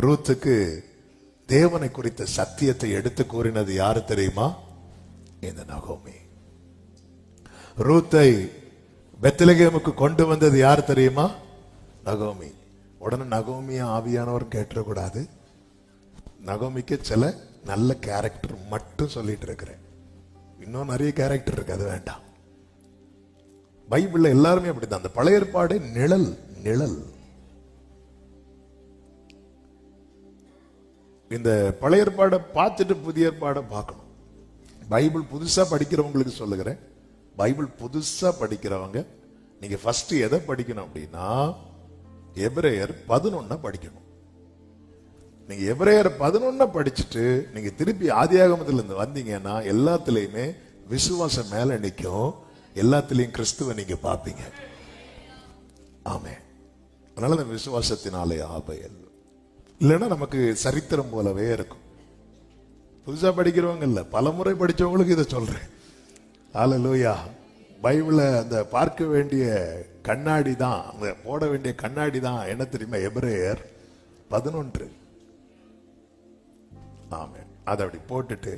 ரூத்துக்கு தேவனை குறித்த சத்தியத்தை எடுத்து கூறினது யாரு தெரியுமா? இந்த நகோமி. ரூத்தை பெத்லகேமுக்கு கொண்டு வந்தது யார் தெரியுமா? நகோமி. உடனே நகோமியை ஆவியானவர் கேட்டுறக்கூடாது. நகோமிக்கு சில நல்ல கேரக்டர் மட்டும் சொல்லிட்டு இருக்கிறேன். இன்னும் நிறைய கேரக்டர் இருக்கு அது வேண்டாம். பைபிள்ல எல்லாருமே அப்படிதான் அந்த பழைய ஏற்பாடு நிழல் நிழல். இந்த பழைய ஏற்பாடை பார்த்துட்டு புதிய ஏற்பாடை பார்க்கணும். பைபிள் புதுசாக படிக்கிறவங்களுக்கு சொல்லுகிறேன். பைபிள் புதுசாக படிக்கிறவங்க நீங்கள் ஃபஸ்ட்டு எதை படிக்கணும் அப்படின்னா எபிரேயர் பதினொன்னை படிக்கணும். நீங்கள் எபிரேயர் பதினொன்னை படிச்சுட்டு நீங்கள் திருப்பி ஆதியாகமத்திலேருந்து வந்தீங்கன்னா எல்லாத்துலேயுமே விசுவாசம் மேலே நிற்கும் எல்லாத்துலேயும் கிறிஸ்துவ நீங்கள் பார்ப்பீங்க. ஆமே அதனால அந்த விசுவாசத்தினாலே ஆபையல். இல்லைன்னா நமக்கு சரித்திரம் போலவே இருக்கும். புதுசாக படிக்கிறவங்க இல்லை. பல முறை படிச்சவங்களுக்கு இதை ஆல லூயா பைபிளை அந்த பார்க்க வேண்டிய கண்ணாடி தான் அந்த போட வேண்டிய கண்ணாடி தான் என்ன தெரியுமா? எபிரேயர் பதினொன்று. ஆமே அதை அப்படி போட்டுட்டு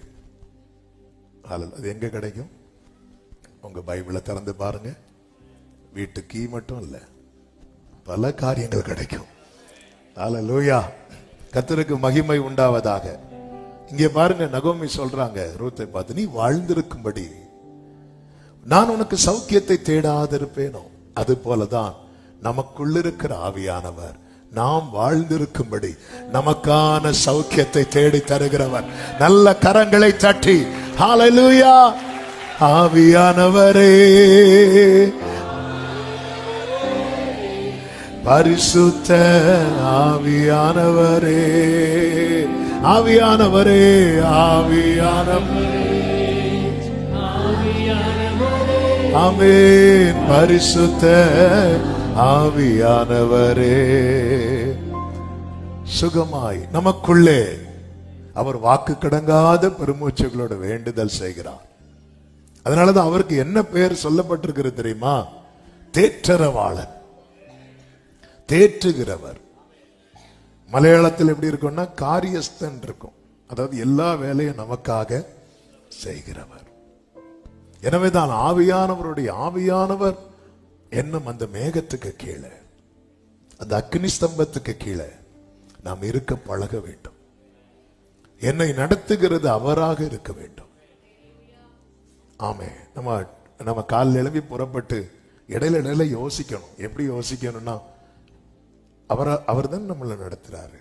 ஹalleluya. அது எங்கே கிடைக்கும்? உங்கள் பைபிளை திறந்து பாருங்கள் வீட்டு கீ மட்டும் இல்லை. பல காரியங்கள் கிடைக்கும். லூயா கத்தருக்கு மகிமை உண்டாவதாக. இங்கே பாருங்க நகோமி சொல்றாங்க ரூத்தை பார்த்து நீ வாழ்ந்திருக்கும்படி. நான் உனக்கு சௌக்கியத்தை தேடாதிருப்பேனோ? அது போலதான் நமக்குள்ள இருக்கிற ஆவியானவர் நாம் வாழ்ந்திருக்கும்படி நமக்கான சௌக்கியத்தை தேடி தருகிறவர். நல்ல கரங்களை தட்டி ஹalleluya ஆவியானவரே. பரிசுத்த ஆவியானவரே ஆவியானவரே ஆவியானவரே ஆமென். பரிசுத்த ஆவியானவரே. சுகமாய் நமக்குள்ளே அவர் வாக்கு கடங்காத பெருமூச்சுகளோட வேண்டுதல் செய்கிறார். அதனாலதான் அவருக்கு என்ன பெயர் சொல்லப்பட்டிருக்கிறது தெரியுமா? தேற்றரவாளன். தேற்றுகிறவர். மலையாளத்தில் எப்படி இருக்கும்னா காரியஸ்தன் இருக்கும். அதாவது எல்லா வேலையும் நமக்காக செய்கிறவர். எனவேதான் ஆவியானவருடைய ஆவியானவர் என்னும் அந்த மேகத்துக்கு கீழே அந்த அக்னி ஸ்தம்பத்துக்கு கீழே நாம் இருக்க பழக வேண்டும். என்னை நடத்துகிறது அவராக இருக்க வேண்டும். ஆமே நம்ம நம்ம காலில் எழுப்பி புறப்பட்டு இடையில இடையில யோசிக்கணும். எப்படி யோசிக்கணும்னா அவர் அவர் தான் நம்மளை நடத்துறாரு.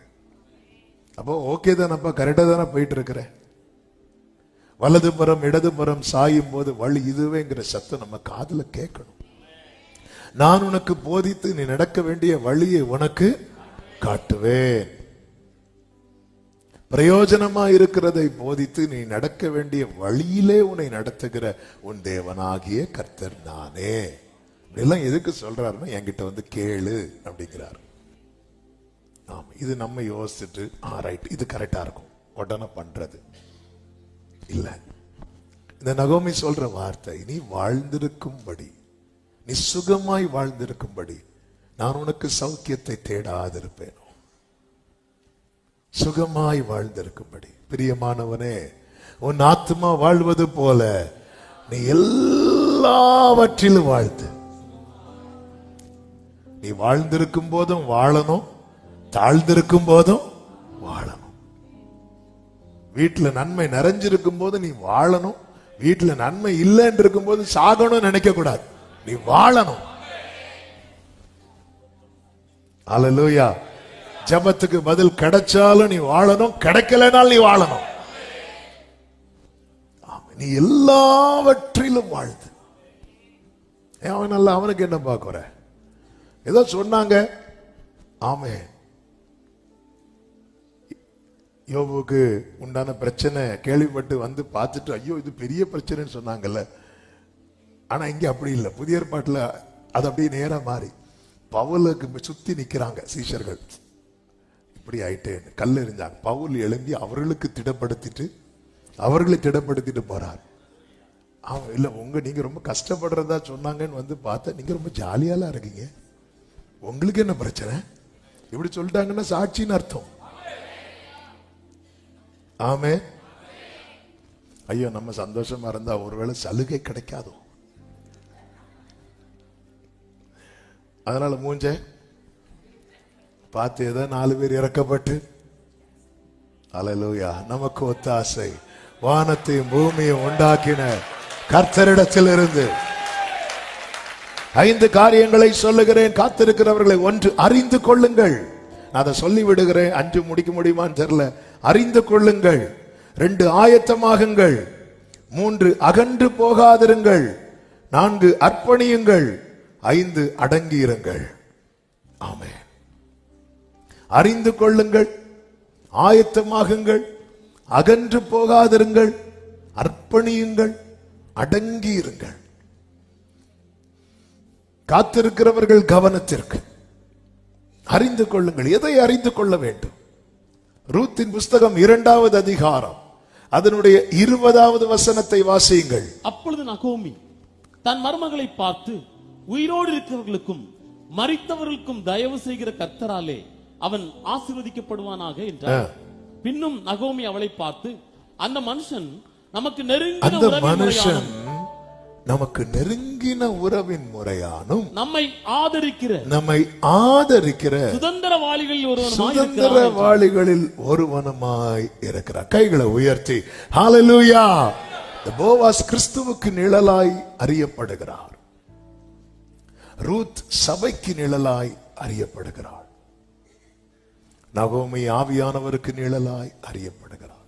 அப்போ ஓகே தானப்பா கரெக்டா தானே போயிட்டு இருக்கிறேன் வலதுபுறம் இடதுபுறம் சாயும் போது வழி இதுவேங்கிற சத்தம் நம்ம காதுல கேட்கணும். நான் உனக்கு போதித்து நீ நடக்க வேண்டிய வழியை உனக்கு காட்டுவேன். பிரயோஜனமா இருக்கிறதை போதித்து நீ நடக்க வேண்டிய வழியிலே உன்னை நடத்துகிற உன் தேவனாகிய கர்த்தர் நானே. இதெல்லாம் எதுக்கு சொல்றாருன்னா என்கிட்ட வந்து கேளு அப்படிங்கிறார். ஆமாம் இது நம்ம யோசிச்சுட்டு ஆ ரைட் இது கரெக்டாக இருக்கும். உடனே பண்ணுறது இல்லை. இந்த நகோமி சொல்ற வார்த்தை நீ வாழ்ந்திருக்கும்படி நீ சுகமாய் வாழ்ந்திருக்கும்படி நான் உனக்கு சௌக்கியத்தை தேடாதிருப்பேனோ? சுகமாய் வாழ்ந்திருக்கும்படி. பிரியமானவனே உன் ஆத்மா வாழ்வது போல நீ எல்லாவற்றிலும் வாழ்த்து. நீ வாழ்ந்திருக்கும் போதும் வாழணும் தாழ்ந்திருக்கும் போதும் வாழணும். வீட்டுல நன்மை நிறைஞ்சிருக்கும் போது நீ வாழணும். வீட்டுல நன்மை இல்லைன்னு இருக்கும் போது சாகணும்னு நினைக்க கூடாது. நீ வாழணும். அலலூயா ஜபத்துக்கு பதில் கிடைச்சாலும் நீ வாழணும். கிடைக்கலனால் நீ வாழணும். நீ எல்லாவற்றிலும் வாழ்த்து. ஏன் அவன் நல்ல அவனுக்கு என்ன பார்க்குற ஏதோ சொன்னாங்க. ஆமே யோபுக்கு உண்டான பிரச்சனை கேள்விப்பட்டு வந்து பார்த்துட்டு ஐயோ இது பெரிய பிரச்சனைன்னு சொன்னாங்கல்ல. ஆனால் இங்கே அப்படி இல்லை. புதிய ஏற்பாட்டில் அது அப்படியே நேராக மாறி. பவுலுக்கு சுற்றி நிற்கிறாங்க சீஷர்கள். இப்படி ஆயிட்டேன் கல் எறிஞ்சாங்க. பவுல் எழும்பி அவர்களுக்கு திடப்படுத்திட்டு அவர்களை திடப்படுத்திட்டு போகிறார் அவன் இல்லை உங்கள் நீங்கள் ரொம்ப கஷ்டப்படுறதா சொன்னாங்கன்னு வந்து பார்த்தா நீங்கள் ரொம்ப ஜாலியாலாம் இருக்கீங்க. உங்களுக்கு என்ன பிரச்சனை? இப்படி சொல்லிட்டாங்கன்னா சாட்சின்னு அர்த்தம். ஆமே ஐயோ நம்ம சந்தோஷமா இருந்தா ஒருவேளை சலுகை கிடைக்காதோ? அதனால மூஞ்ச பார்த்து ஏதோ நாலு பேர் இறக்கப்பட்டு. அலலூயா நமக்கு ஒத்தாசை வானத்தையும் பூமியும் உண்டாக்கின கர்த்தரிடத்திலிருந்து. ஐந்து காரியங்களை சொல்லுகிறேன். காத்திருக்கிறவர்களை ஒன்று அறிந்து கொள்ளுங்கள். நான் அதை சொல்லி விடுகிறேன் அன்று முடிக்க முடியுமான்னு தெரியல. அறிந்து கொள்ளுங்கள். ரெண்டு ஆயத்தமாகுங்கள். மூன்று அகன்று போகாதிருங்கள். நான்கு அர்ப்பணியுங்கள். ஐந்து அடங்கியிருங்கள். ஆமே அறிந்து கொள்ளுங்கள். ஆயத்தமாகுங்கள். அகன்று போகாதிருங்கள். அர்ப்பணியுங்கள். அடங்கியிருங்கள். காத்திருக்கிறவர்கள் கவனத்திற்கு. அறிந்து கொள்ளுங்கள். எதை அறிந்து கொள்ள வேண்டும்? ரூத்தின் புஸ்தகம் இரண்டாவது அதிகாரம். அதனுடைய இருபதாவது வசனத்தை வாசியுங்கள். அப்பொழுது நகோமி தன் மருமகளை பார்த்து உயிரோடு இருக்கிறவர்களுக்கும் மரித்தவர்களுக்கும் தயவு செய்கிற கர்த்தராலே அவன் ஆசீர்வதிக்கப்படுவானாக என்றார். பின்னும் நகோமி அவளை பார்த்து அந்த மனுஷன் நமக்கு உறவின் மனுஷன் நமக்கு நெருங்கின உறவின் முறையானும் நம்மை ஆதரிக்கிற நம்மை ஆதரிக்கிற சுதந்திரவாளிகளில் ஒருவனுமாய் சுதந்திர இருக்கிறான் வாளிகளில் ஒருவனுமாய் இருக்கிறார். கைகளை உயர்த்தி ஹalleluya போவாஸ் கிறிஸ்துவுக்கு நிழலாய் அறியப்படுகிறார். ரூத் சபைக்கு நிழலாய் அறியப்படுகிறார். நகோமி ஆவியானவருக்கு நிழலாய் அறியப்படுகிறார்.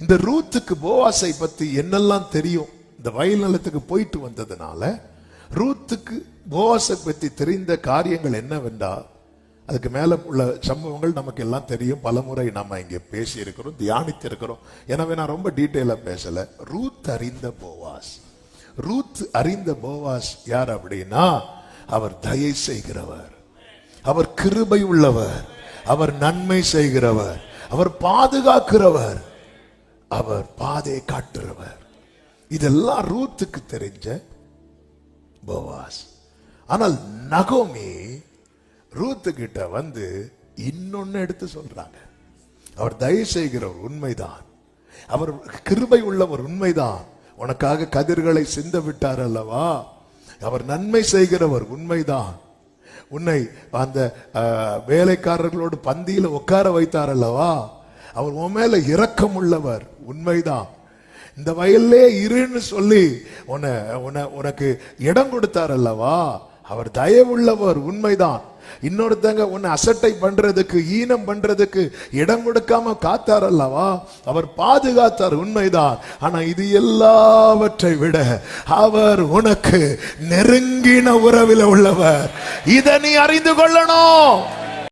இந்த ரூத்துக்கு போவாஸை பத்தி என்னெல்லாம் தெரியும்? இந்த வயல் நிலத்துக்கு போயிட்டு வந்ததுனால ரூத்துக்கு போவாஸை பற்றி தெரிந்த காரியங்கள் என்னவென்றால் அதுக்கு மேலே உள்ள சம்பவங்கள் நமக்கு எல்லாம் தெரியும். பலமுறை நம்ம இங்கே பேசியிருக்கிறோம் தியானித்திருக்கிறோம். எனவே நான் ரொம்ப டீட்டெயிலாக பேசலை. ரூத் அறிந்த போவாஸ். ரூத் அறிந்த போவாஸ் யார் அப்படின்னா அவர் தயை செய்கிறவர். அவர் கிருபை உள்ளவர். அவர் நன்மை செய்கிறவர். அவர் பாதுகாக்கிறவர். அவர் பாதையை காட்டுறவர். இதெல்லாம் ரூத்துக்கு தெரிஞ்ச போவாஸ். ஆனால் நகோமி ரூத்து கிட்ட வந்து இன்னொன்னு எடுத்து சொல்றாங்க. அவர் தயவு செய்கிறவர் உண்மைதான். அவர் கிருபை உள்ளவர் உண்மைதான். உனக்காக கதிர்களை சிந்த விட்டார் அல்லவா? அவர் நன்மை செய்கிறவர் உண்மைதான். உன்னை அந்த வேலைக்காரர்களோடு பந்தியில உட்கார வைத்தார் அல்லவா? அவர் உன் மேல இரக்கம் உள்ளவர். உண்மைதான். இந்த வயல்லே இருன்னு சொல்லி உன்னை உன்னை உனக்கு இடம் கொடுத்தார் அல்லவா அவர் தயவுள்ளவர் உண்மைதான். இன்னொருத்தங்க உன்னை அசட்டை பண்றதுக்கு ஈனம் பண்றதுக்கு இடம் கொடுக்காம காத்தார் அல்லவா அவர் பாதுகாத்தார் உண்மைதான். ஆனா இது எல்லாவற்றை விட அவர் உனக்கு நெருங்கின உறவில் உள்ளவர். இதை நீ அறிந்து கொள்ளணும்.